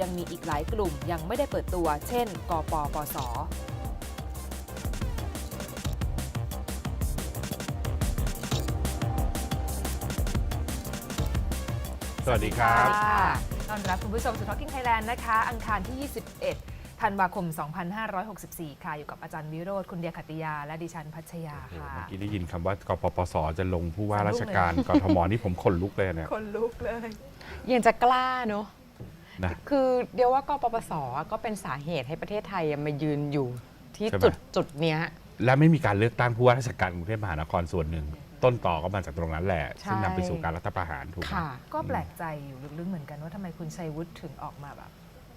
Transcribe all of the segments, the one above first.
ยังมีอีกหลายกลุ่มยังไม่ได้เปิดตัว เช่น กปปสสวัสดีครับต้อนรับคุณผู้ชมสู่ Talking Thailand นะคะ อังคารที่ 21 ธันวาคม 2564 ค่ะ อยู่กับอาจารย์วิโรธคุณเดียขัตติยา และดิฉันพัชยาโอ้โหค่ะ เมื่อกี้ได้ยินคำว่ากปปส จะลงผู้ว่าขนลุกราชการกทมนี่ผมขนลุกเลยเนี่ย คนลุกเลย ยังจะกล้าเนอะ นะ คือเดียวว่า กปปสก็เป็นสาเหตุให้ประเทศไทยมายืนอยู่ที่ใช่ไหม จุดจุดเนี้ย และไม่มีการเลือกตั้งผู้ว่าราชการกรุงเทพมหานครส่วนหนึ่ง ต้นต่อก็มาจากตรงนั้นแหละ ใช่ ซึ่งนำไปสู่การรัฐประหารถูกไหม ค่ะ ก็แปลกใจอยู่ลึกๆเหมือนกันว่าทำไมคุณชัยวุฒิถึงออกมาแบบ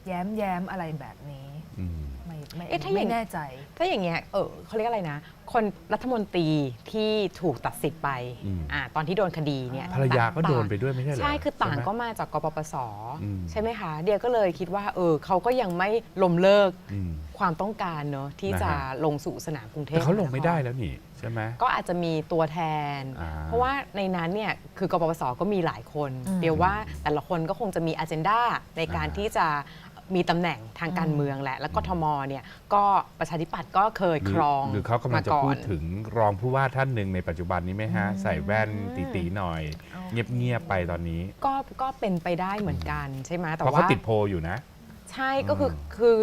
แย้มแย้มๆอะไรแบบนี้ อืม ไม่ไม่เอ๊ะถ้าอย่าง ไม่แน่ใจ ถ้าอย่างเงี้ย เออเขาเรียกอะไรนะ คนรัฐมนตรีที่ถูกตัดสิทธิ์ไปอืม อ่าตอนที่โดนคดีเนี่ยภรรยาก็ต่งโดนไปด้วยไม่ใช่เหรอใช่คือต่างใช่ไหม ก็มาจากกปปส อืม ใช่ไหมคะ เดียก็เลยคิดว่า เออเขาก็ยังไม่ล้มเลิกอืม ความต้องการเนอะที่นะฮะ จะลงสู่สนามกรุงเทพแต่เขาลงหนครไม่ได้แล้วนี่ใช่ไหม ก็อาจจะมีตัวแทน อ่า เพราะว่าในนั้นเนี่ยคือกปปสก็มีหลายคน อืม เดียวว่าแต่ละคนก็คงจะมีอ g e n d a ในการอ่าที่จะ มีตำแหน่งทางการเมืองแหละ แล้วก็ทมเนี่ยก็ประชาธิปัตย์ก็เคยหรืครองหรือเขากำลังจะมก่อนพูดถึงรองผู้ว่าท่านหนึ่งในปัจจุบันนี้ไหมฮะ ใส่แว่นตีๆหน่อย เงียบๆไปตอนนี้ ก็ก็เป็นไปได้เหมือนกันใช่ไหมแต่เพราะว่าเขาติดโพลอยู่นะ ใช่ก็คืออืมคือ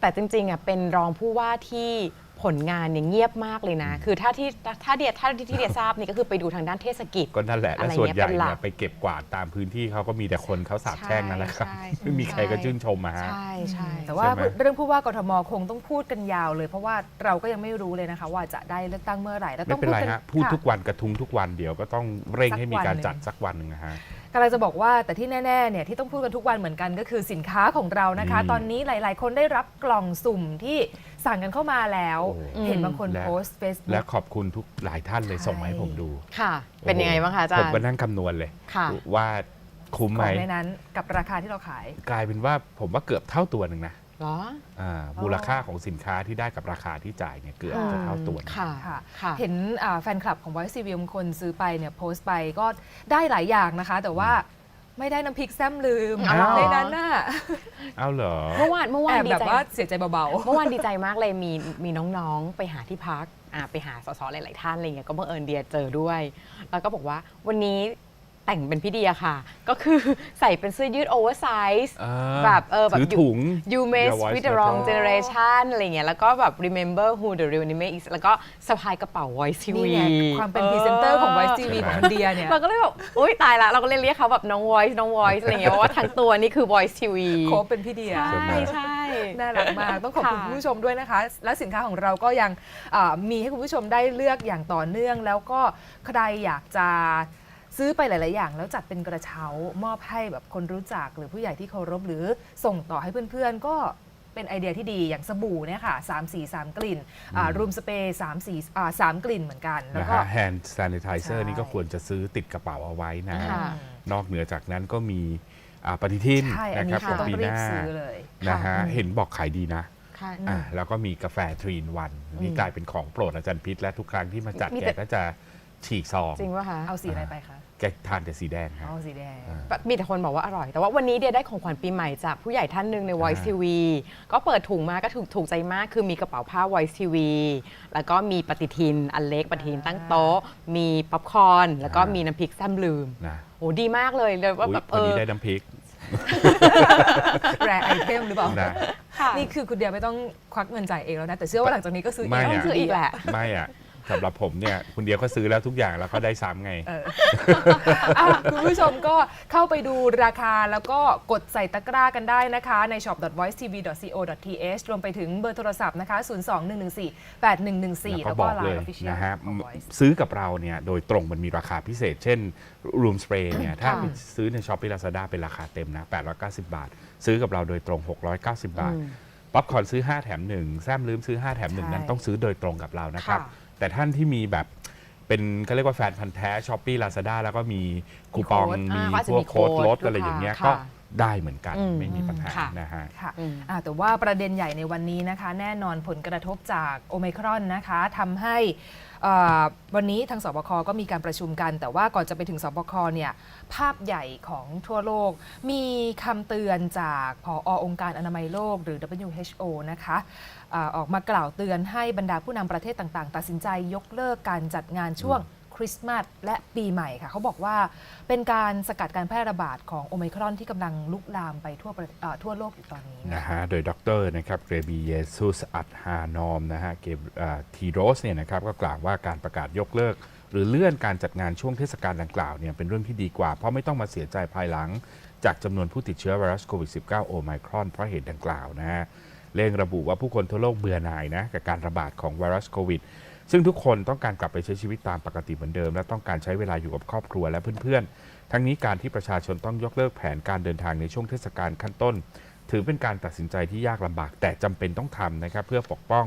แต่จริงๆอะเป็นรองผู้ว่าที่ ผลงานเนี่ยเงียบมากเลยนะ คือถ้าที่ถ้าเดียถ้าที่เดียทราบนี่ก็คือไปดูทางด้านเทศกิจ ก็นั่นแหละอะไรและส่วนใหญ่เงี้ยเป็นหลัเนี่ยกไปเก็บกวาดตามพื้นที่เขาก็มีแต่คนเขาสาบแช่งนั่นแหละครับใช่ไม่มีใครก็ชื่นชมมาฮะใช่ใช่แต่ว่าใช่ไหมเรื่องผู้ว่ากทมคงต้องพูดกันยาวเลย เพราะว่าเราก็ยังไม่รู้เลยนะคะ ว่าจะได้เลือกตั้งเมื่อไหร่แล้วไม่ต้องเป็นพูดไรกันฮะพูดค่ะทุกวันกระทุ้งทุกวันเดียวก็ต้องเร่งสักให้มีการวันหนึ่งจัดสักวันหนึ่งนะฮะ กำลังจะบอกว่าแต่ที่แน่ๆเนี่ยที่ต้องพูดกันทุกวันเหมือนกันก็คือสินค้าของเรานะคะอืมตอนนี้หลาย ๆ คนได้รับกล่องสุ่มที่สั่งกันเข้ามาแล้วโอ้เห็นบางคนและโพสต์เฟซและบุ๊กขอบคุณทุกหลายท่านเลยใช่ส่งมาให้ผมดูค่ะ เป็นยังไงบ้างคะอาจารผมย์ ก็นั่งคำนวณเลย ค่ะ ว่าคุ้มขไหม องในนั้นกับราคาที่เราขาย กลายเป็นว่าผมว่าเกือบเท่าตัวหนึ่งนะเหรอ อ่ามูลค่าของสินค้าที่ได้กับราคาที่จ่ายเนี่ยเกือบจะเท่าตัวหนึ่งค่ะค่ะค่ะเห็นอ่าแฟนคลับของ Voice CV บางคนซื้อไปเนี่ยโพสต์ไปก็ได้หลายอย่างนะคะ แต่ว่าไม่ได้น้ำพริกแซมลืมอ้าว ในนั้นน่ะเอาเหรอ เมื่อวานเมื่อแอวานบดีแบบใจว่าเสียใจเบา เมื่อวานดีใจมากเลยมีมีน้องๆ ไปหาที่พักอ่าไปหาสสหลาย ๆ ท่านอะไรเงี้ยก็บังเอิญเดียเจอด้วย แล้วก็บอกว่าวันนี้ แต่งเป็นพี่เดียค่ะ ก็คือใส่เป็นเสื้อยืดโอเวอร์ไซส์อ่าแบบเออแบบ ถือถุง you mess Your voice with the wrong matter generation อะไรเงี้ยแล้วก็แบบ remember who the real name is แล้วก็สะพายกระเป๋า voice ๆ TV นี่ไงความเป็นพรีเซนเตอร์ของ Voice TV ใช่ไหมของคุณเดียเนี่ย เราก็เลยแบบอุ้ยตายละ เราก็เลยเรียกเขาแบบน้อง voice น้อง voice อะไรเงี้ยเพราะว่าทั้งตัวนี่คือ voice TV โคบเป็นพี่เดีย ใช่ใช่ น่ารักมาก ต้องขอบคุณค่ะคุณผู้ชมด้วยนะคะ และสินค้าของเราก็ยังอ่ามีให้คุณผู้ชมได้เลือกอย่างต่อเนื่อง แล้วก็ใครอยากจะ ซื้อไปหลาย ๆ อย่าง แล้วจัดเป็นกระเช้ามอบให้แบบคนรู้จักหรือผู้ใหญ่ที่เคารพหรือส่งต่อให้เพื่อน ๆ ก็เป็นไอเดียที่ดีอย่างสบู่เนี่ยค่ะ3 4 3กลิ่นรูมสเปรย์3 4อ่า3กลิ่นเหมือนกัน แล้วนะก็ ฮะ hand sanitizer ใช่นี่ก็ควรจะซื้อติดกระเป๋าเอาไว้นะ ค่ะ นอกเหนือจากนั้นก็มีอ่าปฏิทินใช่อันนะคนี้รับคือของต้องปีหรีบน้าซื้อเลย นะฮะค่ะ เห็นบอกขายดีนะค่ะ อะแล้วก็มีกาแฟทรีนวันนี่กลายเป็นของโปรดอาจารย์พิษและทุกครั้งที่มาจัดมีแกแต่ ก็จะ ฉีกซองจริงป่ะคะเอาสีอะไรไปคะแกทานแต่สีแดงครับ เอาสีแดงอ่ามีแต่คนบอกว่าอร่อย แต่ว่าวันนี้เดียได้ของขวัญปีใหม่จากผู้ใหญ่ท่านหนึ่งใน Voice อ่า TV ก็เปิดถุงมาก็ถูกถูกใจมาก คือมีกระเป๋าผ้า Voice TV แล้วก็มีปฏิทินอันเล็กปฏิทินตั้งโต๊ะ มีป๊อปคอร์นแล้วก็มีน้ำพริกแซมลืมนะโอ้ดีมากเลยเลยว่าอุ๊ยแบบเอวันอนี้ได้น้ำพริกแรไอเทมหรือเปล่า นะ ค่ะนี่คือคุณเดียไม่ต้องควักเงินจ่ายเองแล้วนะ แต่เชื่อว่าหลังจากนี้ก็ซื้อไม่เองอะซื้ออีกแหละ ไม่อะ สำหรับผมเนี่ยคุณเดียวก็ซื้อแล้วทุกอย่างแล้วก็ได้ซ้ำไงเอออะคุณผู้ชมก็เข้าไปดูราคาแล้วก็กดใส่ตะกร้ากันได้นะคะ ใน shop.voicetv.co.th รวมไปถึงเบอร์โทรศัพท์นะคะ 021148114 แล้วแล้วก็ก็บอกไลเลยน์ official นะฮะของ Voice ซื้อกับเราเนี่ยโดยตรงมันมีราคาพิเศษ เช่น room spray เนี่ยถ้าค่ะไปซื้อใน s h o p ปี้ Lazada เป็นราคาเต็มนะ 890 บาท ซื้อกับเราโดยตรง 690 บาท ป๊อปคอร์นซื้อ 5 แถม 1 แซมลืมซื้อ 5 แถม 1 นั้นใช่ต้องซื้อโดยตรงกับเรานะครับ ค่ะ แต่ท่านที่มีแบบเป็นเขาเรียกว่าแฟนพันธ์แท้ช้อปปี้ลาซาด้าแล้วก็มีคูปองมีโค้ดมีอ่าก็อาจจะพวมีกโค้ดโค้ดลดอะไรลูกค้าอย่างเงี้ยค่ะก็ได้เหมือนกันอืมไม่มีปัญหาค่ะ นะฮะ ค่ะอืม อ่าแต่ว่าประเด็นใหญ่ในวันนี้นะคะ แน่นอนผลกระทบจากโอไมครอนนะคะทำให้เอ่อวันนี้ทางสบคก็มีการประชุมกัน แต่ว่าก่อนจะไปถึงสบคเนี่ยภาพใหญ่ของทั่วโลก มีคำเตือนจากผอองค์การอนามัยโลกหรือ WHO นะคะ อาออกมากล่าวเตือนให้บรรดาผู้นำประเทศต่างๆ ตัดสินใจยกเลิกการจัดงานช่วงคริสต์มาสและปีใหม่ค่ะ เขาบอกว่าเป็นการสกัดการแพร่ระบาดของโอไมครอนที่กำลังลุกลามไปทั่วประเอ่อทั่วโลกอยู่ตอนนี้นะฮะโดยดรนะครับเกรบีเยซุสอัตฮานอมนะฮะเกบอ่าทีโรสเนี่ยนะครับก็กล่าวว่าการประกาศยกเลิก หรือเลื่อนการจัดงานช่วงเทศกาลดังกล่าวเนี่ยเป็นเรื่องที่ดีกว่า เพราะไม่ต้องมาเสียใจภายหลัง จากจำนวนผู้ติดเชื้อไวรัสโควิด -19 โอไมครอนเพราะเหตุดังกล่าวนะฮะ เร่งระบุว่าผู้คนทั่วโลกเบื่อหน่ายนะกับการระบาดของไวรัสโควิด ซึ่งทุกคนต้องการกลับไปใช้ชีวิตตามปกติเหมือนเดิม และต้องการใช้เวลาอยู่กับครอบครัวและเพื่อนๆ ทั้งนี้การที่ประชาชนต้องยกเลิกแผนการเดินทางในช่วงเทศกาลขั้นต้น ถือเป็นการตัดสินใจที่ยากลำบากแต่จำเป็นต้องทำนะครับเพื่อปกป้อง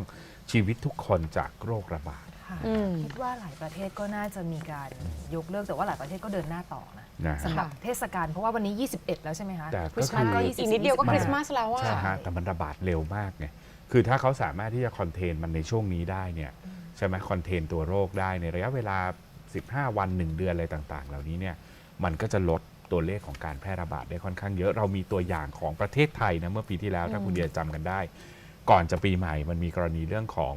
ชีวิตทุกคนจากโรคระบาด ค่ะ อืม คิดว่าหลายประเทศก็น่าจะมีการยกเลิกแต่ว่าหลายประเทศก็เดินหน้าต่อนะนะสำหรับค่ะเทศกาลเพราะว่าวันนี้ 21 แล้วใช่ไหมคะแต่ก็คริสต์มาสก็คือ20 อีกนิดเดียวก็25คริสต์มาสแล้วอะใช่ฮะแต่มันระบาดเร็วมากไงคือถ้าเขาสามารถที่จะคอนเทนมันในช่วงนี้ได้เนี่ยใช่ไหมคอนเทนตัวโรคได้ในระยะเวลา 15 วัน 1 เดือนอะไรต่างๆ เหล่านี้เนี่ยมันก็จะลดตัวเลขของการแพร่ระบาดได้ค่อนข้างเยอะเรามีตัวอย่างของประเทศไทยนะเมื่อปีที่แล้วถ้าคุณเดียจำกันได้ ก่อนจะปีใหม่มันมีกรณีเรื่องของ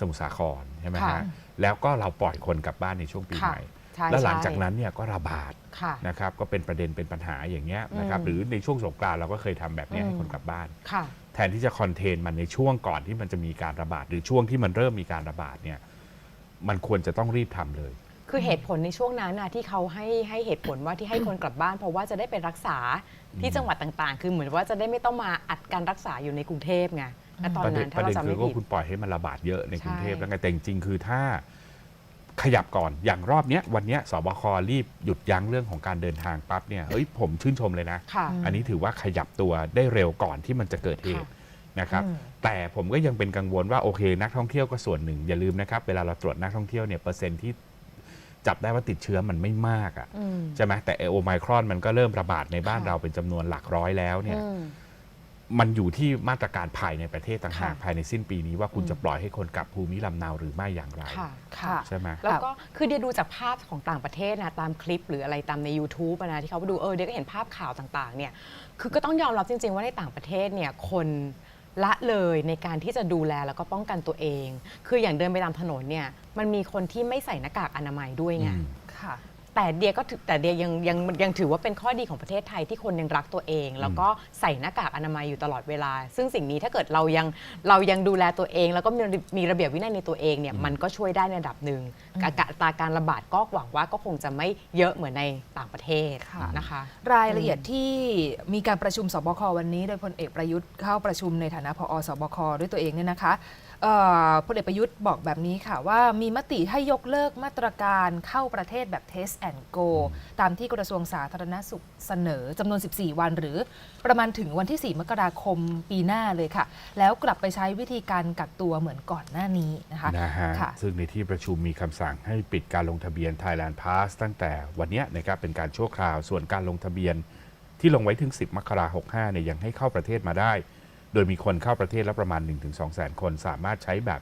สมุทรสาครใช่ไหมค่ะ ฮะแล้วก็เราปล่อยคนกลับบ้านในช่วงปีค่ะใหม่ใช่แล้วหลังใช่จากนั้นเนี่ยก็ระบาดค่ะ นะครับก็เป็นประเด็นเป็นปัญหาอย่างเงี้ยนะครับอืมหรือในช่วงสงกรานต์เราก็เคยทำแบบเนี้ยให้อืม คนกลับบ้าน ค่ะ แทนที่จะคอนเทนมันในช่วงก่อนที่มันจะมีการระบาด หรือช่วงที่มันเริ่มมีการระบาดเนี่ยมันควรจะต้องรีบทำเลย คือเหตุผลในช่วงนั้นนะที่เขาให้ให้เหตุผลว่าที่ให้คนกลับบ้าน เพราะว่าจะได้ไปรักษาที่จังหวัดต่างๆ คือเหมือนว่าจะได้ไม่ต้องมาอัดการรักษาอยู่ในกรุงเทพไง และตอนประเด็นั้นนปถ้าระเราเด็นจำคืไม่อว่าผิดคุณปล่อยให้มันระบาดเยอะในกรุงเทพใช่ แล้วไงแต่จริงๆคือถ้าขยับก่อนอย่างรอบเนี้ยวันเนี้ยสบครีบหยุดยั้งเรื่องของการเดินทางปั๊บเนี่ยเฮ้ยผมชื่นชมเลยนะ ค่ะ อันนี้ถือว่าขยับตัวได้เร็วก่อนที่มันจะเกิดเหตุนะครับ อืม แต่ผมก็ยังเป็นกังวลว่าโอเค นักท่องเที่ยวก็ส่วนหนึ่ง อย่าลืมนะครับ เวลาเราตรวจนักท่องเที่ยวเนี่ยเปอร์เซ็นต์ที่จับได้ว่าติดเชื้อมันไม่มากอะ่ะอืมใช่ไหมแต่โอไมครอนมันก็เริ่มระบาดในบ้านค่ะเราเป็นจำนวนหลักร้อยแล้วเนี่ย อืม มันอยู่ที่มาตรการภายในประเทศต่างหากค่ะภายในสิ้นปีนี้ว่าคุณอืม จะปล่อยให้คนกลับภูมิลำเนาหรือไม่อย่างไร ค่ะค่ะ ใช่ไหม แล้วก็คือเดียดูจากภาพของต่างประเทศนะตามคลิปหรืออะไรตามใน YouTube อะนะที่เขาไปดูเออเดียก็เห็นภาพข่าวต่างๆเนี่ยคือก็ต้องยอมรับจริง ๆ ว่าในต่างประเทศเนี่ยคนละเลยในการที่จะดูแลแล้วก็ป้องกันตัวเอง คืออย่างเดินไปตามถนนเนี่ยมันมีคนที่ไม่ใส่หน้ากากอนามัยด้วยไง อืม ค่ะ แต่เดียก็ถือแต่เดียยังยังยังถือว่าเป็นข้อดีของประเทศไทยที่คนยังรักตัวเอง แล้วก็ใส่หน้ากากอนามัยอยู่ตลอดเวลา ซึ่งสิ่งนี้ถ้าเกิดเรายังเรายังดูแลตัวเอง แล้วก็มีมีระเบียบวินัยในตัวเองเนี่ยมันก็ช่วยได้ในระดับหนึ่งอัตราการระบาดก็หวังว่าก็คงจะไม่เยอะเหมือนในต่างประเทศค่ะ นะคะ รายละเอียดที่มีการประชุมสบควันนี้ โดยพลเอกประยุทธ์เข้าประชุมในฐานะผอสบคด้วยตัวเองเนี่ยนะคะเอ่อ พลเอกประยุทธ์บอกแบบนี้ค่ะว่ามีมติให้ยกเลิกมาตรการเข้าประเทศแบบ Test and Go ตามที่กระทรวงสาธารณสุขเสนอจำนวน 14 วัน หรือประมาณถึงวันที่ 4 มกราคมปีหน้าเลยค่ะ แล้วกลับไปใช้วิธีการกักตัวเหมือนก่อนหน้านี้นะคะนะฮะค่ะซึ่งในที่ประชุมมีคำสั่งให้ปิดการลงทะเบียน Thailand Pass ตั้งแต่วันเนี้ยนะครับเป็นการชั่วคราวส่วนการลงทะเบียนที่ลงไว้ถึง 10 มกราคม65เนี่ยยังให้เข้าประเทศมาได้โดยมีคนเข้าประเทศแล้วประมาณ 1-2แสนคน สามารถใช้แบบ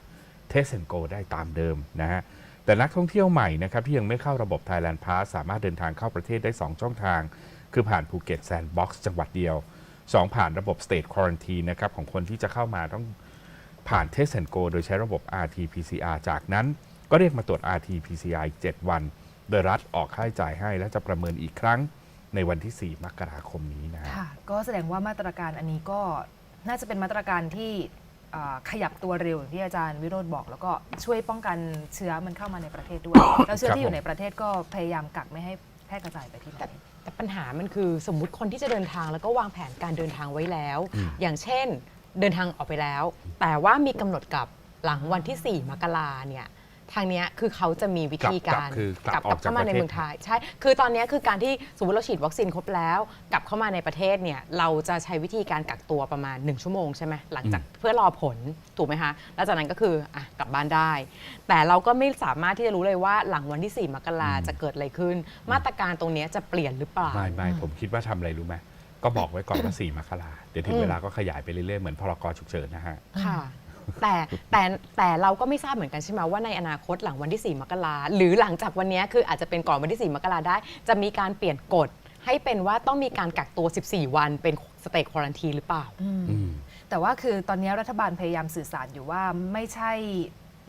Test and Go ได้ตามเดิมนะฮะแต่นักท่องเที่ยวใหม่นะครับที่ยังไม่เข้าระบบ Thailand Pass สามารถเดินทางเข้าประเทศได้ 2 ช่องทาง คือผ่านภูเก็ตแซนด์บ็อกซ์จังหวัดเดียว 2 ผ่านระบบ State Quarantine นะครับของคนที่จะเข้ามาต้องผ่าน Test and Go โดยใช้ระบบ RT-PCR จากนั้นก็เรียกมาตรวจ RT-PCR อีก 7 วัน โดยรัฐออกค่าใช้จ่ายให้และจะประเมินอีกครั้งในวันที่ 4 มกราคมนี้นะค่ะ ก็แสดงว่ามาตรการอันนี้ก็ น่าจะเป็นมาตรการที่อ่าขยับตัวเร็วอย่างที่อาจารย์วิโรธบอก แล้วก็ช่วยป้องกันเชื้อมันเข้ามาในประเทศด้วย แล้วเชื้อครับที่อผมยู่ในประเทศก็พยายามกักไม่ให้แพร่กระจายไปที่ไหน แต่ปัญหามันคือสมมุติคนที่จะเดินทางแล้วก็วางแผนการเดินทางไว้แล้วอย่างเช่น เดินทางออกไปแล้ว แต่ว่ามีกำหนดกลับหลังวันที่ 4 มกราเนี่ย ทางเนี้ยคือเขาจะมีวิธีกลักาบรคือกลับกลับเข้ามาในออกจากประเทศเมืองไทยใช่ คือตอนเนี้ยคือการที่สมมติเราฉีดวัคซีนครบแล้ว กลับเข้ามาในประเทศเนี่ยเราจะใช้วิธีการกักตัวประมาณ 1 ชั่วโมงใช่ไหมหลังจากเพื่อรอผลถูกไหมคะแล้วจากนั้นก็คืออะกลับบ้านได้ แต่เราก็ไม่สามารถที่จะรู้เลยว่าหลังวันที่ 4 มกราจะเกิดอะไรขึ้น มาตรการตรงเนี้ยจะเปลี่ยนหรือเปล่า ไม่ไม่ผมคิดว่าทำอะไรรู้ไหมก็บอกไว้ก่อนว่าสี่มกราเดี๋ยวถึอืงมเวลาก็ขยายไปเรื่อยๆ เหมือนพรกฉุกเฉินนะฮะ ค่ะ แต่แต่แต่เราก็ไม่ทราบเหมือนกันใช่ไหมว่าในอนาคตหลังวันที่ 4 มกราหรือหลังจากวันนี้คืออาจจะเป็นก่อนวันที่ 4 มกราได้ จะมีการเปลี่ยนกฎให้เป็นว่าต้องมีการกักตัว 14 วันเป็นสเต t ควอรันทีหรือเปล่า แต่ว่าคือตอนนี้รัฐบาลพยายามสื่อสารอยู่ว่าไม่ใช่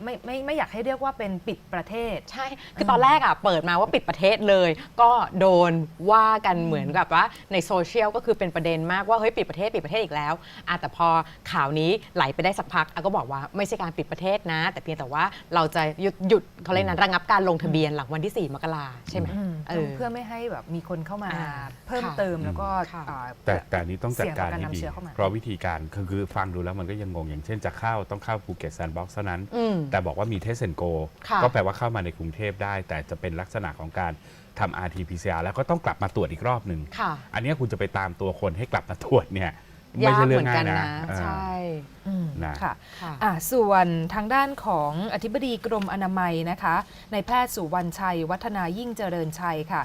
ไม่ไม่ไม่อยากให้เรียกว่าเป็นปิดประเทศ ใช่ คือตอนแรกอะเปิดมาว่าปิดประเทศเลย ก็โดนว่ากันเหมือนกับว่าในโซเชียลก็คือเป็นประเด็นมากว่าเฮ้ยปิดประเทศปิดประเทศอีกแล้วอะแต่พอข่าวนี้ไหลไปได้สักพักอะก็บอกว่าไม่ใช่การปิดประเทศนะ แต่เพียงแต่ว่าเราจะหยุดหยุดเขาเรียกนั้นระงับการลงทะเบียนหลังวันที่ 4 มกราใช่ไหมอืมเออ เพื่อไม่ให้แบบมีคนเข้ามาอ่าเพิ่มค่ะเติมแล้วก็ค่ะ อ่า แต่แต่อันนี้ต้องจัดการเสี่ยงต่อการให้นำดีเชื้อเข้ามา เพราะวิธีการคือคือฟังดูแล้วมันก็ยังงงอย่างเช่นจะเข้าต้องเข้าภูเก็ตแซนด์บ็อกซ์เท่านั้น อืมแต่บอกว่ามีเทสเซนโก ค่ะก็แปลว่าเข้ามาในกรุงเทพได้ แต่จะเป็นลักษณะของการทำ RT-PCR แล้วก็ต้องกลับมาตรวจอีกรอบหนึ่งค่ะ อันเนี้ยคุณจะไปตามตัวคนให้กลับมาตรวจเนี่ย ไม่ยากใช่เหเรื่อมืงอนง่ากัยนนะนะอ่าใช่อืม นะค่ะค่ะอะส่วนทางด้านของอธิบดีกรมอนามัยนะคะในแพทย์สุวรรณชัย วัฒนายิ่งเจริญชัยค่ะ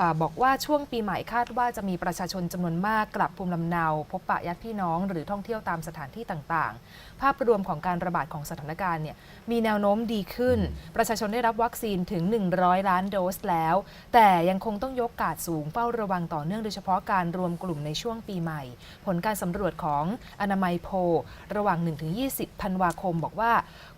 อาบอกว่าช่วงปีใหม่คาดว่าจะมีประชาชนจำนวนมากกลับภูมิลำเนา พบปะญาติพี่น้องหรือท่องเที่ยวตามสถานที่ต่างๆ ภาพรวมของการระบาดของสถานการณ์เนี่ยมีแนวโน้มดีขึ้น ประชาชนได้รับวัคซีนถึง 100 ล้านโดสแล้ว แต่ยังคงต้องยกกาดสูงเฝ้าระวังต่อเนื่องโดยเฉพาะการรวมกลุ่มในช่วงปีใหม่ ผลการสำรวจของอนามัยโพลระหว่าง 1-20 ธันวาคม บอกว่า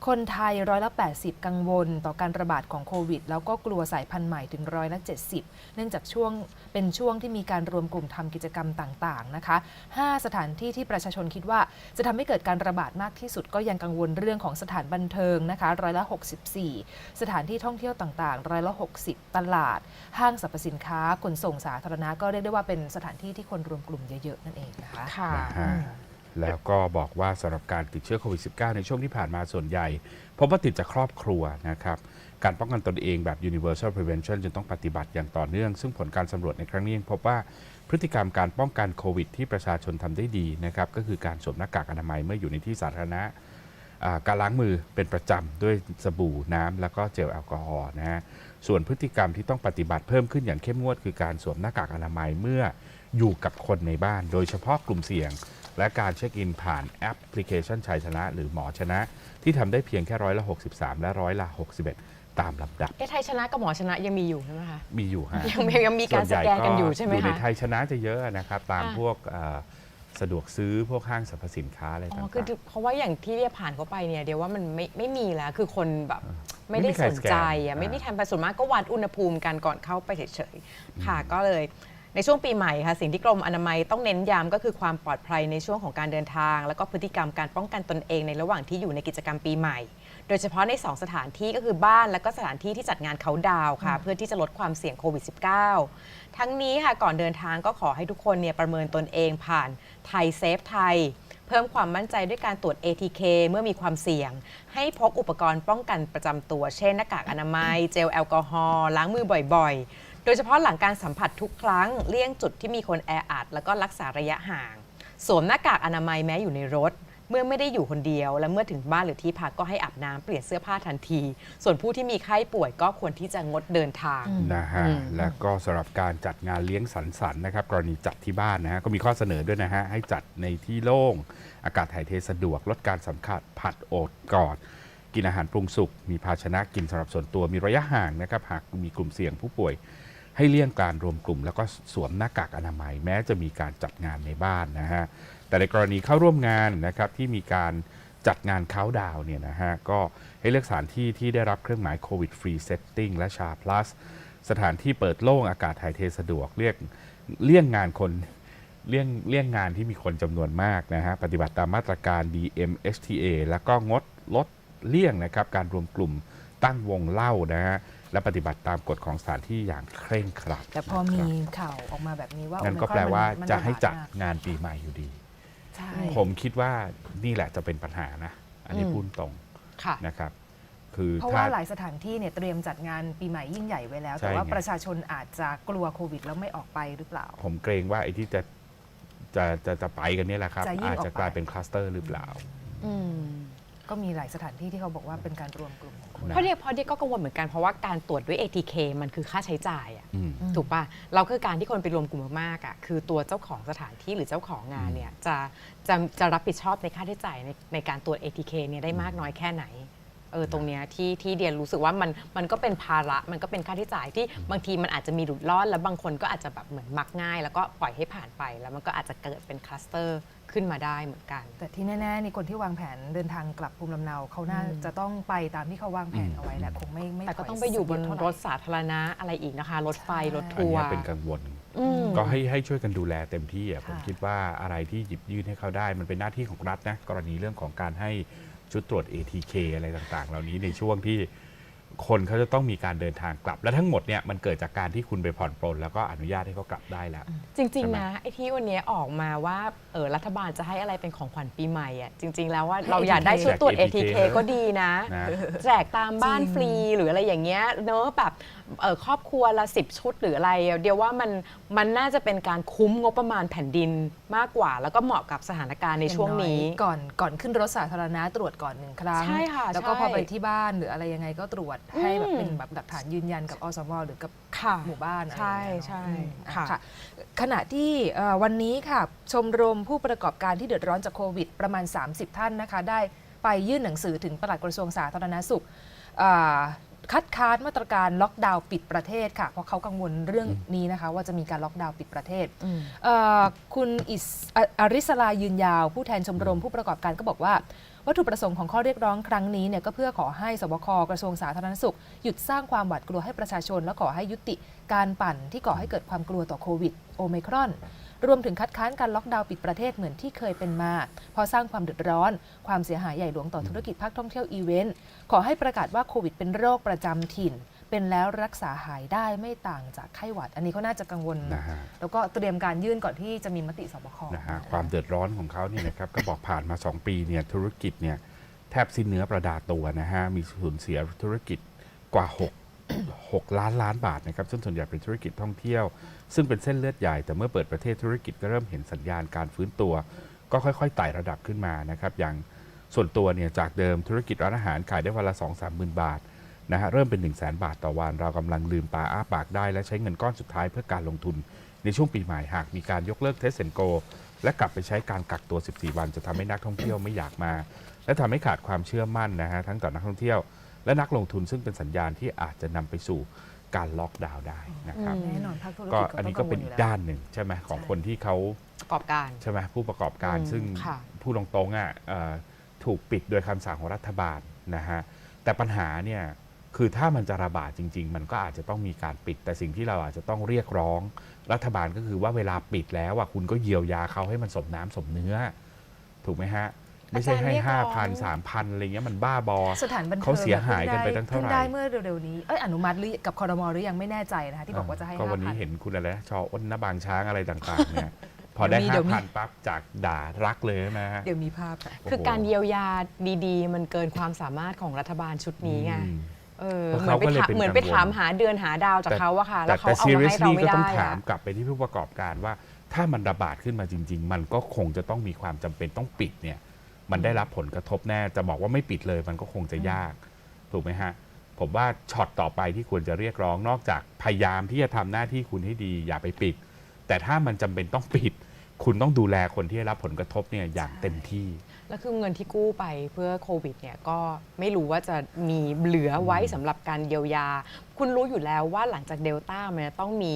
คนไทยร้อยละ80 กังวล ต่อการระบาดของโควิด แล้วก็กลัวสายพันธุ์ใหม่ถึงร้อยละ70 เนื่องจากช่วงเป็นช่วงที่มีการรวมกลุ่มทำกิจกรรมต่างๆนะคะ 5 สถานที่ที่ประชาชนคิดว่า จะทำให้เกิดการระบาดมากที่สุดก็ยังกังวลเรื่องของสถานบันเทิงนะคะร้อยละ64 สถานที่ท่องเที่ยวต่างๆร้อยละ60 ตลาด ห้างสรรพสินค้าขนส่งสาธารณะก็เรียกได้ว่าเป็นสถานที่ที่คนรวมกลุ่มเยอะๆนั่นเองนะคะค่ะนะฮะ แล้วก็บอกว่าสำหรับการติดเชื้อโควิด -19 ในช่วงที่ผ่านมาส่วนใหญ่พบว่าติดจากครอบครัวนะครับการป้องกันตนเองแบบ universal prevention จึงต้องปฏิบัติอย่างต่อเนื่อง ซึ่งผลการสำรวจในครั้งนี้ยังพบว่าพฤติกรรมการป้องกันโควิด ที่ประชาชนทำได้ดีนะครับก็คือการสวมหน้ากากอนามัยเมื่ออยู่ในที่สาธารณะการล้างมือเป็นประจำด้วยสบู่น้ำแล้วก็เจลแอลกอฮอล์นะฮะส่วนพฤติกรรมที่ต้องปฏิบัติเพิ่มขึ้นอย่างเข้มงวด คือการสวมหน้ากากอนามัยเมื่ออยู่กับคนในบ้าน โดยเฉพาะกลุ่มเสี่ยง และการเช็คอินผ่านแอปพลิเคชันชัยชนะ หรือหมอชนะ ที่ทำได้เพียงแค่ร้อยละ 63 และร้อยละ 61 ตามลำดับ เอ๊ะไทยชนะกับหมอชนะยังมีอยู่ใช่ไหมคะ มีอยู่ฮะยังยังยังมีการสแกนกันอยู่ใช่ไหมอยู่ในคะไทยชนะจะเยอะนะครับตามอ่าพวกเอ่อสะดวกซื้อพวกห้างสรรพสินค้าอะไรอ๋ต่าองคือเพราะว่าอย่างที่เรียผ่านเข้าไปเนี่ยเดี๋ยวว่ามันไม่ไม่มีแล้วคือคนแบบไม่ได้ไม่มีใครสนใจสแกนอะอ่าไม่ได้ทำไปส่วนมากก็วัดอุณหภูมิกันก่อนเข้าไปเฉยๆค่ะก็เลย ในช่วงปีใหม่ค่ะสิ่งที่กรมอนามัยต้องเน้นย้ำก็คือความปลอดภัยในช่วงของการเดินทาง แล้วก็พฤติกรรมการป้องกันตนเองในระหว่างที่อยู่ในกิจกรรมปีใหม่ โดยเฉพาะใน 2 สถานที่ก็คือบ้านและก็สถานที่ที่จัดงานเขาดาวน์ค่ะ เพื่อที่จะลดความเสี่ยงโควิด -19 ทั้งนี้ค่ะก่อนเดินทางก็ขอให้ทุกคนเนี่ยประเมินตนเองผ่านไทยเซฟไทยเพิ่มความมั่นใจด้วยการตรวจ ATK เมื่อมีความเสี่ยง ให้พกอุปกรณ์ป้องกันประจำตัว เช่นหน้ากากอนามัย เจลแอลกอฮอล์ล้างมือบ่อยๆโดยเฉพาะหลังการสัมผัสทุกครั้งเลี่ยงจุดที่มีคนแออัดแล้วก็รักษาระยะห่าง สวมหน้ากากอนามัยแม้อยู่ในรถ เมื่อไม่ได้อยู่คนเดียว และเมื่อถึงบ้านหรือที่พักก็ให้อาบน้ำเปลี่ยนเสื้อผ้าทันที ส่วนผู้ที่มีไข้ป่วยก็ควรที่จะงดเดินทาง นะฮะ อืม แล้วก็สำหรับการจัดงานเลี้ยงสังสรรค์นะครับ กรณีจัดที่บ้านนะฮะ ก็มีข้อเสนอด้วยนะฮะ ให้จัดในที่โล่ง อากาศถ่ายเทสะดวก ลดการสัมผัสผัดโอดกอด กินอาหารปรุงสุก มีภาชนะกินสำหรับส่วนตัว มีระยะห่างนะครับ หากมีกลุ่มเสี่ยงผู้ป่วย ให้เลี่ยงการรวมกลุ่ม แล้วก็สวมหน้ากากอนามัย แม้จะมีการจัดงานในบ้านนะฮะแต่ในกรณีเข้าร่วมงานนะครับที่มีการจัดงานเขาน์ดาวเนี่ยนะฮะก็ให้เลือกสถานที่ที่ได้รับเครื่องหมายโควิดฟรีเซตติ้งและชา plus สถานที่เปิดโล่งอากาศถ่ายเทสะดวกเรียกเลี่ยงงานคนเลี่ยงเลี่ยงงานที่มีคนจำนวนมากนะฮะปฏิบัติตามมาตรการ DMHTA แล้วก็งดลดเลี่ยงนะครับการรวมกลุ่มตั้งวงเล่านะฮะ และปฏิบัติตามกฎของสถานที่อย่างเคร่งครัดแต่พอมีนะครับข่าวออกมาแบบนี้ว่างั้นก็โอมิครแปลว่ามันจะให้จัดระบาดมากงานปีใหม่อยู่ดี ใช่ ผมคิดว่านี่แหละจะเป็นปัญหานะ อันนี้อืม พูดตรงค่ะ นะครับ คือเพราะถ้าว่าหลายสถานที่เนี่ยเตรียมจัดงานปีใหม่ยิ่งใหญ่ไว้แล้ว ใช่แต่ว่าไง ประชาชนอาจจะกลัวโควิดแล้วไม่ออกไปหรือเปล่า ผมเกรงว่าไอ้ที่จะจะจะจะไปกันเนี่ยแหละครับ จะยิ่งอาจออกจะไปกลายเป็นคลัสเตอร์หรือเปล่า อืม ก็มีหลายสถานที่ที่เขาบอกว่าเป็นการรวมกลุ่มของคนนะเพราะเดียเพราะเดียก็กังวลเหมือนกันเพราะว่าการตรวจด้วย ATK มันคือค่าใช้จ่ายอะอืม ถูกป่ะเราคือการที่คนไปรวมกลุ่มมากๆอะคือตัวเจ้าของสถานที่หรือเจ้าของงานเนี่ยจะจะจะรับผิดชอบในค่าใช้จ่ายในในการตรวจ ATK เนี่ยได้มากน้อยแค่ไหนเออตรงเนี้ยที่ที่เดียนรู้สึกว่ามันมันก็เป็นภาระมันก็เป็นค่าใช้จ่ายที่บางทีมันอาจจะมีหลุดรอดแล้วบางคนก็อาจจะแบบเหมือนมักง่าย แล้วก็ปล่อยให้ผ่านไปแล้วมันก็อาจจะเกิดเป็นคลัสเตอร์ ขึ้นมาได้เหมือนกัน แต่ที่แน่ๆนี่คนที่วางแผนเดินทางกลับภูมิลำเนาเขาน่าอืมจะต้องไปตามที่เขาวางแผนเอาไว้แหละคงไม่ไม่แต่ก็ถยต้องไปอยู่บนเท่าไหรถสาธารณะอะไรอีกนะคะ รถไฟใช่รถอันทัวเนี้ร์ยเป็นกังวลอืมก็ให้ให้ช่วยกันดูแลเต็มที่อะผมค่ะ คิดว่าอะไรที่หยิบยื่นให้เขาได้ มันเป็นหน้าที่ของรัฐนะ กรณีเรื่องของการให้ชุดตรวจ ATK อะไรต่างๆ เหล่านี้ในช่วงที่ คนเขาจะต้องมีการเดินทางกลับ และทั้งหมดเนี่ยมันเกิดจากการที่คุณไปผ่อนปลนแล้วก็อนุญาตให้เขากลับได้แล้ว จริงใช่ไหมๆนะไอ้ที่วันนี้ออกมาว่าเออรัฐบาลจะให้อะไรเป็นของขวัญปีใหม่อะจริง ๆ แล้วว่าเราอยากได้ชุดตรวจแจก ATK ก็ดีนะ นะ แจกตามบ้านฟรีหรืออะไรอย่างเงี้ยเนอะแบบเออครอบครัวละสิบชุดหรืออะไร เดียวว่ามันมันน่าจะเป็นการคุ้มงบประมาณแผ่นดินมากกว่า แล้วก็เหมาะกับสถานการณ์ในช่วงนี้อย่างอยก่อนก่อนขึ้นรถสาธารณะตรวจก่อนหนึ่งครั้ง ใช่ค่ะแล้วก็ใช่ พอไปที่บ้านหรืออะไรยังไงก็ตรวจให้แบบอืมเป็นแบบหลักฐานยืนยันกับอสมหรือกับค่ะ หมู่บ้านอะไรใช่อย่างเงี้ยใช่เนอะอืมค่ะ ค่ะ ขณะที่เอ่อวันนี้ค่ะ ชมรมผู้ประกอบการที่เดือดร้อนจากโควิด ประมาณ 30 ท่านนะคะ ได้ไปยื่นหนังสือถึงปลัดกระทรวงสาธารณสุขอ่าคัดค้านมาตรการล็อกดาวน์ปิดประเทศค่ะ เพราะเขากังวลเรื่องนี้นะคะ ว่าจะมีการล็อกดาวน์ปิดประเทศ อืม เอ่อคุณอิสออริสลายืนยาว ผู้แทนชมรมผู้ประกอบการก็บอกว่า วัตถุประสงค์ของข้อเรียกร้องครั้งนี้เนี่ยก็เพื่อขอให้สบคกระทรวงสาธารณสุข หยุดสร้างความหวาดกลัวให้ประชาชน และขอให้ยุติการปั่นที่ก่อให้เกิดความกลัวต่อโควิดโอไมครอนรวมถึงคัดค้านการล็อกดาวน์ปิดประเทศเหมือนที่เคยเป็นมา เพราะสร้างความเดือดร้อน ความเสียหายใหญ่หลวงต่อธุรกิจภาคท่องเที่ยวอีเวนต์ขอให้ประกาศว่าโควิดเป็นโรคประจำถิ่น เป็นแล้วรักษาหายได้ไม่ต่างจากไข้หวัด อันนี้เขาน่าจะกังวล นะฮะ แล้วก็เตรียมการยื่นก่อนที่จะมีมติสบคนะฮะความเดือดร้อนของเขาเนี่ยนะครับ ก็บอกผ่านมา 2 ปีเนี่ยธุรกิจเนี่ยแทบสิ้นเนื้อประดาตัวนะฮะ มีสูญเสียธุรกิจกว่า 6 6ล้านล้านบาทนะครับ ซึ่งส่วนใหญ่เป็นธุรกิจท่องเที่ยว ซึ่งเป็นเส้นเลือดใหญ่ แต่เมื่อเปิดประเทศธุรกิจก็เริ่มเห็นสัญญาณการฟื้นตัว ก็ค่อยๆไต่ระดับขึ้นมานะครับ อย่างส่วนตัวเนี่ยจากเดิมธุรกิจร้านอาหารขายได้วันละ 2 3 0 0 0 0 บาท นะฮะเริ่มเป็น 1 0 0 0 0แบาทต่อวัน เรากำลังลืมปลาอ้าปากได้ และใช้เงินก้อนสุดท้ายเพื่อการลงทุน ในช่วงปีใหม่หากมีการยกเลิกเทสเซนโก และกลับไปใช้การกักตัว 14 วันจะทำให้นักท่องเที่ยวไม่อยากมา และทำให้ขาดความเชื่อมั่นนะฮะทั้งต่อนักท่องเที่ยว และนักลงทุนซึ่งเป็นสัญญาณที่อาจจะนำไปสู่การล็อกดาวน์ได้นะครับอืมแน่นอนภาคธุรกิจก็ก็อันต้อนี้งก็กังวเป็ลนอยู่อีกแล้วด้านหนึ่งใช่ไหมของคนที่เขาประกอบการใช่ไหมผู้ประกอบการอืมซึ่งค่ะพูดตรงๆอะเอ่อถูกปิดโดยคำสั่งของรัฐบาลนะฮะแต่ปัญหาเนี่ย คือถ้ามันจะระบาดจริง ๆ มันก็อาจจะต้องมีการปิด แต่สิ่งที่เราอาจจะต้องเรียกร้อง รัฐบาลก็คือว่าเวลาปิดแล้วอะคุณก็เยียวยาเขาให้มันสมน้ำสมเนื้อ ถูกไหมฮะ ไม่ใช่ให้อาจารย์เรียกร้ห้าองพันสามพันอะไรเงี้ยมันบ้าบอ สถานบันเทิงเขาเสียหายกันไปตั้งเท่าไหร่ พิ่ได้เมื่อเร็วๆนี้เอ้ยอนุมัติหรือกับคอรมอหรือยังไม่แน่ใจนะคะที่บอกว่าจะให้ก็ห้าวันพันี้นเห็นคุณอะไรนะชออ้นนบางช้างอะไรต่างๆเนี่ยพอได้เดี๋ห้ายวมี พันปั๊บจากด่ารักเลยนะฮะ เดี๋ยวมีภาพค่ะ คือโอ้โหการเยียวยาดี ๆ มันเกินความสามารถของรัฐบาลชุดนี้ไง อืม เออเพราะเหมือนไปเขาก็เลยถามเป็นเหมือนไปกังวลถามหาเดือนหาดาวจากเขาอะค่ะ แล้วเขาแต่เอามาให้เรา seriously ไม่ก็ต้อได้งถามอะกลับไปที่ผู้ประกอบการว่า ถ้ามันระบาดขึ้นมาจริง ๆ มันก็คงจะต้องมีความจำเป็นต้องปิดเนี่ย มันได้รับผลกระทบแน่ จะบอกว่าไม่ปิดเลย มันก็คงจะยาก ถูกไหมฮะ ผมว่าช็อตต่อไปที่ควรจะเรียกร้องนอกจากพยายามที่จะทำหน้าที่คุณให้ดี อย่าไปปิด แต่ถ้ามันจำเป็นต้องปิด คุณต้องดูแลคนที่ได้รับผลกระทบเนี่ยอย่างเต็มที่ แล้วคือเงินที่กู้ไปเพื่อโควิดเนี่ยก็ไม่รู้ว่าจะมีเหลือไว้สำหรับการเยียวยา คุณรู้อยู่แล้วว่าหลังจากเดลต้ามันจะต้องมี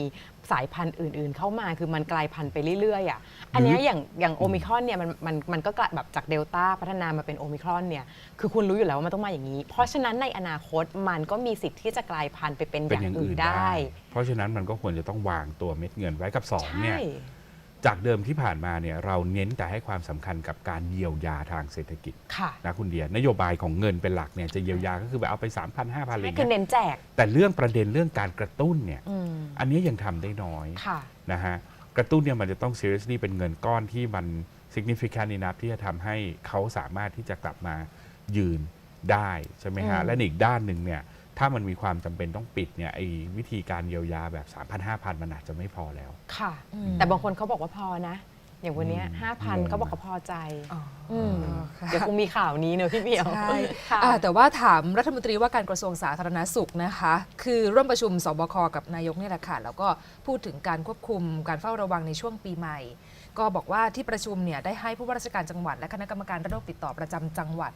สายพันธุ์อื่น ๆ เข้ามาคือมันกลายพันธุ์ไปเรื่อยๆอะอันเนี้ยอย่างอย่างโอมิครอนเนี่ยมันมันมันก็กลายแบบจากเดลต้าพัฒนามาเป็นโอมิครอนเนี่ยคือคุณรู้อยู่แล้วว่ามันต้องมาอย่างนี้ เพราะฉะนั้นในอนาคตมันก็มีสิทธิ์ที่จะกลายพันธุ์ไปเป็นอเป็นย่างอย่างอื่อื่นนได้ ได้ เพราะฉะนั้นมันก็ควรจะต้องวางตัวเม็ดเงินไว้กับสองเนี่ย ใช่ จากเดิมที่ผ่านมาเนี่ยเราเน้นแต่ให้ความสำคัญกับการเยียวยาทางเศรษฐกิจค่ะนะคุณเดียนโยบายของเงินเป็นหลักเนี่ยจะเยียวยาก็คือแบบเอาไป 3 0 0 0 5,000อะไรนี่คือเงี้ยเน้นแจก แต่เรื่องประเด็นเรื่องการกระตุ้นเนี่ยอืมอันนี้ยังทำได้น้อยค่ะนะฮะกระตุ้นเนี่ยมันจะต้อง seriously เป็นเงินก้อนที่มัน significant enough ที่จะทำให้เขาสามารถที่จะกลับมายืนได้ใช่ไหมฮะอืมและอีกด้านหนึ่งเนี่ย ถ้ามันมีความจำเป็นต้องปิดเนี่ยไอ้วิธีการเยียวยาแบบ 3,000 5,000 มันอาจจะไม่พอแล้ว ค่ะ อืม แต่บางคนเขาบอกว่าพอนะ อย่างวันเนี้ยห้าพันอืมก็บอกก็พอใจอ๋ออืมค่ะ เดี๋ยวคงมีข่าวนี้เนอะพี่เบียวใช่ค่ะ อ่าแต่ว่าถามรัฐมนตรีว่าการกระทรวงสาธารณสุขนะคะ คือร่วมประชุมสบคกับนายกนี่แหละค่ะแล้วก็พูดถึงการควบคุมการเฝ้าระวังในช่วงปีใหม่ ก็บอกว่าที่ประชุมเนี่ยได้ให้ผู้ว่าราชการจังหวัด และคณะกรรมการโรคติดต่อประจำจังหวัด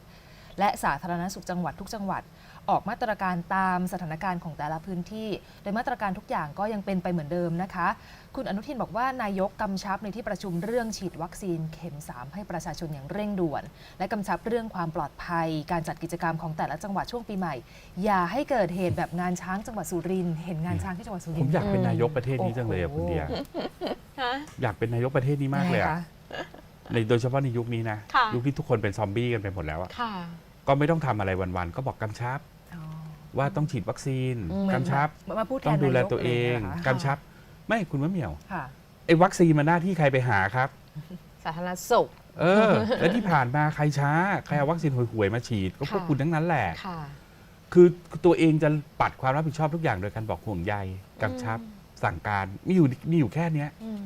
และสาธารณสุขจังหวัดทุกจังหวัด ออกมาตรการตามสถานการณ์ของแต่ละพื้นที่ โดยมาตรการทุกอย่างก็ยังเป็นไปเหมือนเดิมนะคะ คุณอนุทินบอกว่านายกกำชับในที่ประชุมเรื่องฉีดวัคซีนเข็ม 3 ให้ประชาชนอย่างเร่งด่วน และกำชับเรื่องความปลอดภัย การจัดกิจกรรมของแต่ละจังหวัดช่วงปีใหม่ อย่าให้เกิดเหตุแบบงานช้างจังหวัดสุรินทร์เห็นงานช้างที่จังหวัดสุผรินมทร์ อยากเป็นนายกประเทศนี้จังเลยอะโอ้คุณโหเดียฮะ อยากเป็นนายกประเทศนี้มากเลยยังอะไงคะ ในโดยเฉพาะในยุคนี้นะค่ะ ยุคที่ทุกคนเป็นซอมบี้กันไปหมดแล้วอะค่ะ ก็ไม่ต้องทำอะไรวันๆก็บอกกำชับอ๋อ ว่าต้องฉีดวัคซีนอืม กำชับ มาพูดแทต้อนงดูแลนายกตัวเองลยนะคะกำชับ ไม่คุณมะเหมี่ยวค่ะ ไอ้วัคซีนมันหน้าที่ใครไปหาครับ สาธารณสุข เออ แล้วที่ผ่านมาใครช้า ใครเอาวัคซีนห่วยๆมาฉีด ก็พวกค่ะ คุณทั้งนั้นแหละ ค่ะ คือตัวเองจะปัดความรับผิดชอบทุกอย่างโดยการบอกห่วงใยกำชับสั่งการมีอยู่มีอยู่แค่เนี้ย อืม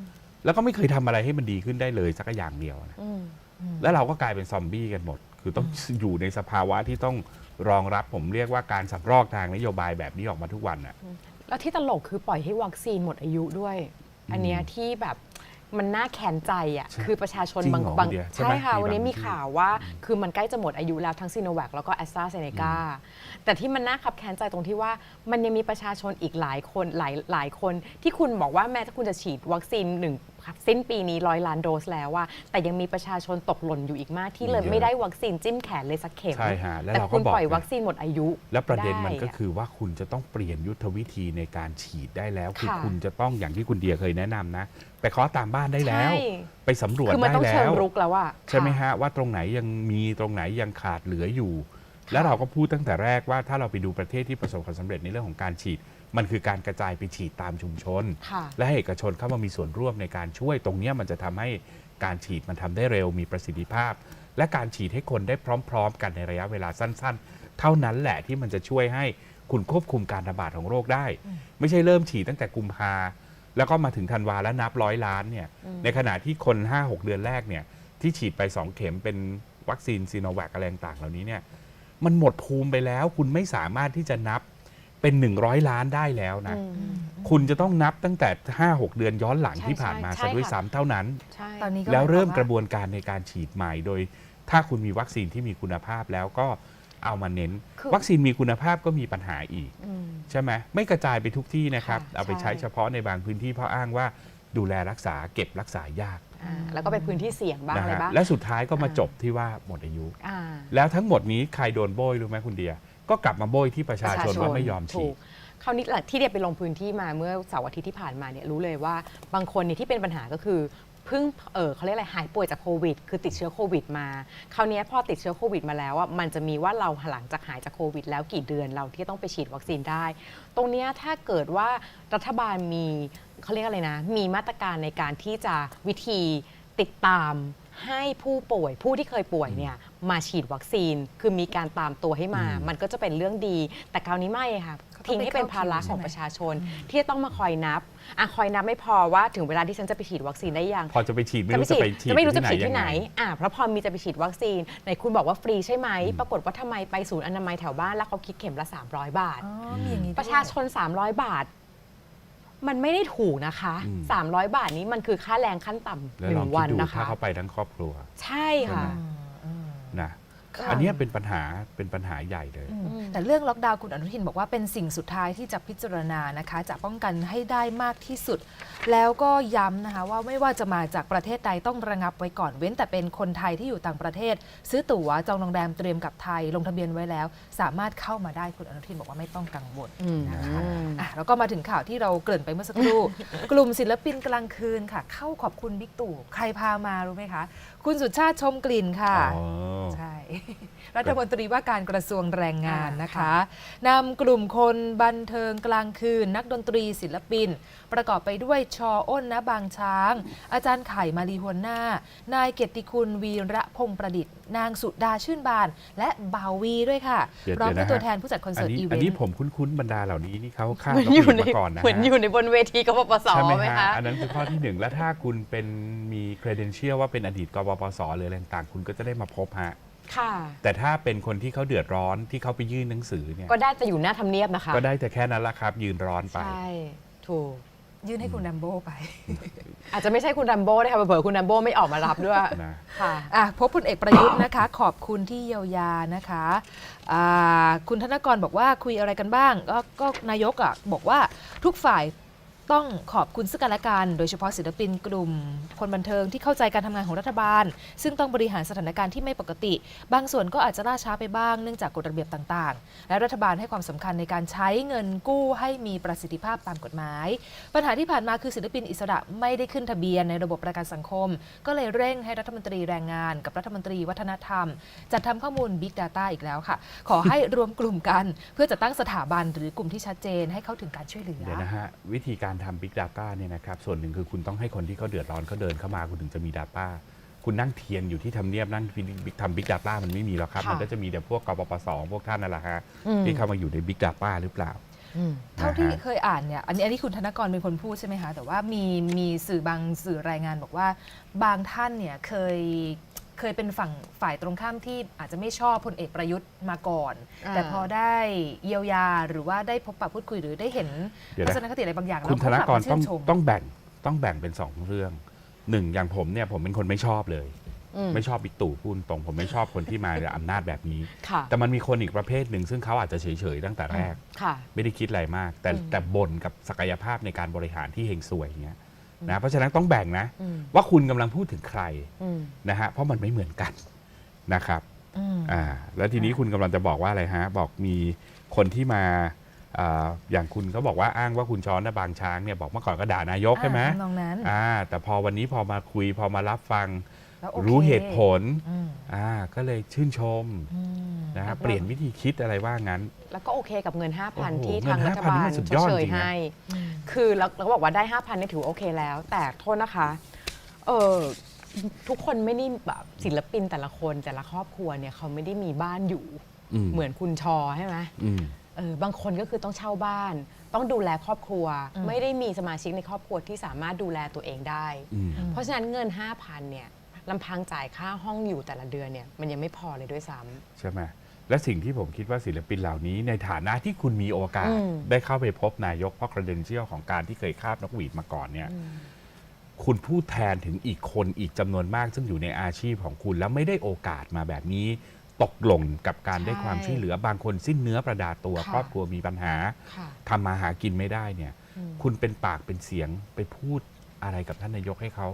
แล้วก็ไม่เคยทำอะไรให้มันดีขึ้นได้เลยสักอย่างเดียวนะ อืมแล้วเราก็กลายเป็นซอมบี้กันหมด คือต้องอยู่ในสภาวะที่ต้อง รองรับผมเรียกว่าการสำรอกทางนโยบายแบบนี้ออกมาทุกวันน่ะ แล้วที่ตลกคือปล่อยให้วัคซีนหมดอายุด้วย อันเนี้ยที่แบบมันน่าแขนใจอะใช่คือประชาชนจริงบางเหรอบางคุณเดียใช่ใช่ไหมค่ะ มีวันนี้บางมีที่ ข่าวว่า คือมันใกล้จะหมดอายุแล้วทั้งซีโนแวคแล้วก็แอสตราเซเนกาแต่ที่มันน่าขับแค้นใจตรงที่ว่า มันยังมีประชาชนอีกหลายคนหลายหลายคน ที่คุณบอกว่าแม้ถ้าคุณจะฉีดวัคซีนหนึ่งสิ้นปีนี้ร้อยล้านโดสแล้วว่า แต่ยังมีประชาชนตกหล่นอยู่อีกมากที่เลยมีเยอะไม่ได้วัคซีนจิ้มแขนเลยสักเข็มใช่ฮะแล้วแต่เราก็คุณบอก ปล่อยนะวัคซีนหมดอายุ แล้วประเด็นมันก็ได้ะคือว่าคุณจะต้องเปลี่ยนยุทธวิธีในการฉีดได้แล้ว คือค่ะ คุณจะต้องอย่างที่คุณเดียเคยแนะนำนะ ไปเคาะตามบ้านได้แล้ว ใช่ไปสำรวจคือมันได้ต้องแล้เชิงว รุกแล้วอะใช่ไหมค่ะฮะ ว่าตรงไหนยังมีตรงไหนยังขาดเหลืออยู่ แล้วเราก็พูดตั้งแต่แรกว่าถ้าเราไปดูประเทศที่ประสบความสำเร็จในเรื่องของการฉีด มันคือการกระจายไปฉีดตามชุมชน ค่ะ และให้เอกชนเข้ามามีส่วนร่วมในการช่วยตรงเนี้ยมันจะทำให้การฉีดมันทำได้เร็วมีประสิทธิภาพ และการฉีดให้คนได้พร้อม ๆ กันในระยะเวลาสั้น ๆ เท่านั้นแหละที่มันจะช่วยให้คุณควบคุมการระบาดของโรคได้ ไม่ใช่เริ่มฉีดตั้งแต่กุมภาแล้วก็มาถึงธันวาแล้วนับร้อยล้านเนี่ยในขณะที่คน 5-6 เดือนแรกเนี่ยที่ฉีดไป2เข็มเป็นวัคซีนซีโนแวคอะไรต่างๆเหล่านี้เนี่ยมันหมดภูมิไปแล้วคุณไม่สามารถที่จะนับ เป็น 100 ล้านได้แล้วนะคุณจะต้องนับตั้งแต่ 5-6 เดือนย้อนหลังใช่ที่ผ่านมาใช่ซะด้วยค่ะซ้ำเท่านั้น ใช่ตอนนี้ก็แล้วเริ่มหายคกวาระบวนการในการฉีดใหม่ โดย ถ้าคุณมีวัคซีนที่มีคุณภาพแล้วก็เอามาเน้น คือวัคซีนมีคุณภาพก็มีปัญหาอีก อืม ใช่ไหมไม่กระจายไปทุกที่นะครับ ค่ะเอาไปใช่ใช้เฉพาะในบางพื้นที่เพราะอ้างว่าดูแลรักษาเก็บรักษายากอ่าแล้วก็ไปพื้นที่เสี่ยงบ้างนะอะไรฮะบ้างและสุดท้ายก็มาอ่าจบที่ว่าหมดอายุ อ่า แล้วทั้งหมดนี้ใครโดนโบยรู้ไหมคุณเดีย ก็กลับมาโบยที่ประชาชนว่าไม่ยอมฉีถูดกคราวนี้แหละที่เดียไปลงพื้นที่มาเมื่อเสาร์อาทิตย์ที่ผ่านมาเนี่ยรู้เลยว่าบางคนเนี่ยที่เป็นปัญหาก็คือเพิ่งเออเขาเรียกอะไรหายป่วยจากโควิด คือติดเชื้อโควิดมาคราวนี้พอติดเชื้อโควิดมาแล้วอะมันจะมีว่าเราหลังจากหายจากโควิด แล้วกี่เดือนเราที่ต้องไปฉีดวัคซีนได้ ตรงเนี้ยถ้าเกิดว่ารัฐบาลมีเขาเรียกอะไรนะ มีมาตรการในการที่จะวิธีติดตามให้ผู้ป่วยผู้ที่เคยป่วยเนี่ยมาฉีดวัคซีน คือมีการตามตัวให้มาอืมมันก็จะเป็นเรื่องดี แต่คราวนี้ไม่ค่ะเขาต้องทิ้งให้เป็นภาระไปเข้าคิวของใช่ไหมประชาชน ที่จะต้องมาคอยนับอะคอยนับไม่พอว่าถึงเวลาที่ฉันจะไปฉีดวัคซีนได้ยัง พอจะไปฉีดไม่รู้จะไปฉีดจะไม่รู้จะที่ฉีดที่ไหนยังงอะเพราะพอมีจะไปฉีดวัคซีนไหนคุณบอกว่าฟรีใช่ไหม ปรากฏว่าทำไมไปศูนย์อนามัยแถวบ้านแล้วเขาคิดเข็มละ 300 บาทอ๋อมีอย่างนี้ด้วยประชาชน 300 บาท มันไม่ได้ถูกนะคะ อืม 300 บาทนี้มันคือค่าแรงขั้นต่ำแล้วหลนึ่องงคิวัดนดูนะคะถ้าเขาไปทั้งครอบครัว ใช่ค่ะอืมอืมนะ ค่ะ อันเนี้ยเป็นปัญหาเป็นปัญหาใหญ่เลย อืมอืม แต่เรื่องล็อกดาวน์คุณอนุทินบอกว่าเป็นสิ่งสุดท้ายที่จะพิจารณานะคะ จะป้องกันให้ได้มากที่สุด แล้วก็ย้ำนะคะว่าไม่ว่าจะมาจากประเทศใดต้องระงับไว้ก่อนเว้น แต่เป็นคนไทยที่อยู่ต่างประเทศ ซื้อตั๋วจองโรงแรมเตรียมกลับไทยลงทะเบียนไว้แล้ว สามารถเข้ามาได้คุณอนุทินบอกว่าไม่ต้องกังวลอืมนะคะ อะแล้วก็มาถึงข่าวที่เราเกริ่นไปเมื่อสักครู่ กลุ่มศิลปินกลางคืนค่ะ เข้าขอบคุณบิ๊กตู่ใครพามารู้ไหมคะ คุณสุชาติชมกลิ่นค่ะ อ๋อ ใช่ รัฐมนตรีว่าการกระทรวงแรงงานนะคะนำกลุ่มคนบันเทิงกลางคืน นักดนตรีศิลปิน ประกอบไปด้วยชออ้นนะบางช้าง อาจารย์ไข่มารีฮวนหน้า นายเกียรติคุณวีระพงษ์ประดิษฐ์ นางสุดาชื่นบาน และบ่าววีด้วยค่ะเดี๋ยวพร้อมเดี๋ด้วยยวนะตัวฮะแทนผู้จัดคอนอัเสิร์ตนี้อีเวอันนนี้ต์ ผมคุ้นๆบรรดาเหล่านี้นี่เขาข้ามเหมือนกับอยู่ผู้หในญิงมาก่อนนะเหมือนฮะอยู่ในบนเวทีกบปสใช่ไหมไหมฮะคะ อันนั้นคือข้อที่หนึ่งแล้วถ้าคุณเป็นมี credential ว่าเป็นอดีตกบปสหรืออะไรต่างๆคุณก็จะได้มาพบฮะ ค่ะ แต่ถ้าเป็นคนที่เขาเดือดร้อนที่เขาไปยื่นหนังสือเนี่ยก็ได้แต่อยู่หน้าทำเนียบนะคะ ก็ได้แต่แค่นั้นละครับยืนร้อนไป ใช่ ถูก ยื่นให้คุณดัมโบไป อาจจะไม่ใช่คุณดัมโบ้ด้วยค่ะเผื่อๆคุณดัมโบ้ไม่ออกมารับด้วยนะ ค่ะ อะพบพลเอกประยุทธ์นะคะ ขอบคุณที่เยียวยานะคะอ่าคุณธนกรบอกว่าคุยอะไรกันบ้าง ก็ก็นายกอะบอกว่าทุกฝ่าย ต้องขอบคุณซึ่งกันและกัน โดยเฉพาะศิลปินกลุ่ม คนบันเทิงที่เข้าใจการทำงานของรัฐบาล ซึ่งต้องบริหารสถานการณ์ที่ไม่ปกติ บางส่วนก็อาจจะล่าช้าไปบ้างเนื่องจากกฎระเบียบต่างๆ และรัฐบาลให้ความสำคัญในการใช้เงินกู้ให้มีประสิทธิภาพตามกฎหมาย ปัญหาที่ผ่านมาคือศิลปินอิสระไม่ได้ขึ้นทะเบียนในระบบประกันสังคม ก็เลยเร่งให้รัฐมนตรีแรงงาน กับรัฐมนตรีวัฒนธรรม จัดทำข้อมูล Big Data อีกแล้วค่ะ ขอให้รวมกลุ่มกัน เพื่อจะตั้งสถาบันหรือกลุ่มที่ชัดเจนให้เข้าถึงการช่วยเหลือเดี๋ยวนะฮะวิธีการทำ Big Data เนี่ยนะครับส่วนหนึ่งคือคุณต้องให้คนที่เขาเดือดร้อนเขาเดินเข้ามาคุณถึงจะมี Data คุณนั่งเทียนอยู่ที่ทำเนียบนั่งทำ Big Data มันไม่มีหรอกครับ ค่ะ มันก็จะมีแต่พวกกปปสพวกท่านนั่นแหละฮะอืมที่เข้ามาอยู่ใน Big Data หรือเปล่า อืม เท่าที่นะฮะ เคยอ่านเนี่ย อันนี้อันนี้คุณธนกรเป็นคนพูดใช่ไหมคะ แต่ว่ามีมีสื่อบางสื่อรายงานบอกว่า บางท่านเนี่ยเคย เคยเป็นฝั่งฝ่ายตรงข้ามที่อาจจะไม่ชอบพลเอกประยุทธ์มาก่อน อ่า แต่พอได้เยียวยาหรือว่าได้พบปะพูดคุยหรือได้เห็นเดี๋ยวทันะศนคติอะไรบางอย่างคุณธนแล้วกรเขาลับมาชื่ต้องชม ต้องแบ่งต้องแบ่งเป็นสองเรื่องหนึ่งอย่างผมเนี่ยผมเป็นคนไม่ชอบเลย อืมไม่ชอบบิ๊กตู่พูดตรงผมไม่ชอบคนที่มาอำนาจแบบนี้ ค่ะแต่มันมีคนอีกประเภทหนึ่งซึ่งเขาอาจจะเฉยๆตั้งแต่แรก ค่ะ ไม่ได้คิดอะไรมาก แต่อืม แต่บ่นกับศักยภาพในการบริหารที่เฮงซวยอย่างเงี้ย นะเพราะฉะนั้นต้องแบ่งนะอืมว่าคุณกำลังพูดถึงใครอืมนะฮะเพราะมันไม่เหมือนกันนะครับอืมอ่าแล้วทีนี้คุณกำลังจะบอกว่าอะไรฮะ บอกมีคนที่มาอ่าอย่างคุณก็บอกว่าอ้างว่าคุณช้อนนะบางช้างเนี่ยบอกเมื่อก่อนก็ด่านายกใช่ไหมอ่าทำนองนั้น อ่าแต่พอวันนี้พอมาคุยพอมารับฟัง แล้วโอครู้เหตุผลอืมอ่าก็เลยชื่นชมอืมนะฮะเปลี่ยนวิธีคิดอะไรว่างั้น แล้วก็โอเคกับเงิน โอ้5,000 โหที่เงินทางรัฐบา5,000นี่ลมันสุดชยดอดเชยจริงนะ ให้อืมคือเราเราก็บอกว่าได้ 5,000เนี่ยถือว่าโอเคแล้ว แต่โทษนะคะเออทุกคนไม่ได้แบบศิลปินแต่ละคนแต่ละครอบครัวเนี่ยเขาไม่ได้มีบ้านอยู่อืมเหมือนคุณชอใช่ไหม อืม เออบางคนก็คือต้องเช่าบ้าน ต้องดูแลครอบครัวอืมไม่ได้มีสมาชิกในครอบครัวที่สามารถดูแลตัวเองได้ อืม เพราะฉะนั้นเงิน 5,000เนี่ย ลำพังจ่ายค่าห้องอยู่แต่ละเดือนเนี่ยมันยังไม่พอเลยด้วยซ้ำ ใช่ไหมและสิ่งที่ผมคิดว่าศิลปินเหล่านี้ในฐานะที่คุณมีโอกาส อืม ได้เข้าไปพบนายกเพราะ credential ของการที่เคยคาบนกหวีดมาก่อนเนี่ยคุณพูดแทนถึงอีกคนอีกจำนวนมาก ซึ่งอยู่ในอาชีพของคุณแล้วไม่ได้โอกาสมาแบบนี้ ตกหล่นกับการได้ใช่ความช่วยเหลือบางคนสิ้นเนื้อประดาตัวค่ะ ครอบครัวมีปัญหา ค่ะ ทำมาหากินไม่ได้เนี่ย อืม คุณเป็นปากเป็นเสียงไปพูดอะไรกับท่านนายกให้เขา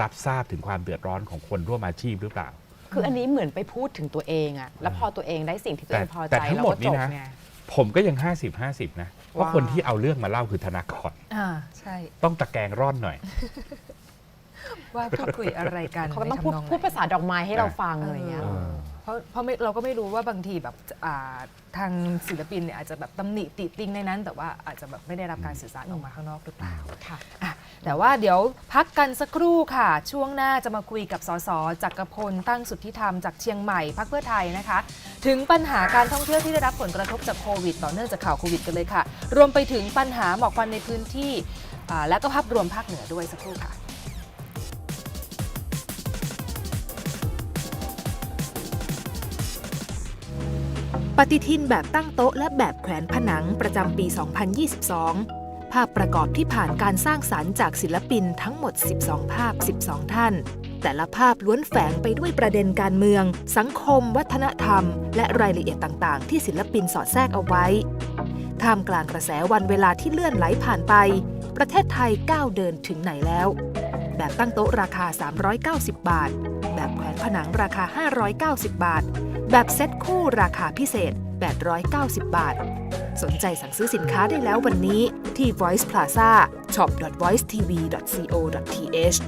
รับทราบถึงความเดือดร้อนของคนร่วมอาชีพหรือเปล่า คืออันนี้เหมือนไปพูดถึงตัวเองอะแล้วพอตัวเองได้สิ่งที่ตัวเองแต่พอแต่ใจทั้งแล้วหมดก็นี่จบนะไงผมก็ยัง 50 50 นะเพราะว้าวคนที่เอาเรื่องมาเล่าคือธนากรอ่าใช่ ต้องตะแกรงร่อนหน่อย ว่าพูดคุยอะไรกันเขาก็ต้องพูดในทำนไหนพูดภาษาดอกไม้ให้เราฟังอะไรอย่างเงี้ย เออเพราะเพราะไม่เราก็ไม่รู้ว่าบางทีแบบอ่าทางศิลปินเนี่ยอาจจะแบบตำหนิติติงในนั้น แต่ว่าอาจจะแบบไม่ได้รับการสื่อสารออกมาข้างนอกหรือเปล่าค่ะอะ แต่ว่าเดี๋ยวพักกันสักครู่ค่ะ ช่วงหน้าจะมาคุยกับสสจักรพลตั้งสุทธิธรรมจากเชียงใหม่พักเพื่อไทยนะคะ ถึงปัญหาการท่องเที่ยวที่ได้รับผลกระทบจากโควิด ต่อเนื่องจากข่าวโควิดกันเลยค่ะ รวมไปถึงปัญหาหมอกควันในพื้นที่อ่าและก็ภาพรวมภาคเหนือด้วยสักครู่ค่ะ ปฏิทินแบบตั้งโต๊ะและแบบแขวนผนังประจำปี 2022 ภาพประกอบที่ผ่านการสร้างสรรค์จากศิลปินทั้งหมด 12 ภาพ 12 ท่าน แต่ละภาพล้วนแฝงไปด้วยประเด็นการเมือง สังคม วัฒนธรรม และรายละเอียดต่างๆ ที่ศิลปินสอดแทรกเอาไว้ ท่ามกลางกระแสวันเวลาที่เลื่อนไหลผ่านไป ประเทศไทยก้าวเดินถึงไหนแล้ว แบบตั้งโต๊ะราคา 390 บาท แบบแขวนผนังราคา 590 บาท แบบเซ็ตคู่ราคาพิเศษ 890 บาท สนใจสั่งซื้อสินค้าได้แล้ววันนี้ที่ Voice Plaza shop.voicetv.co.th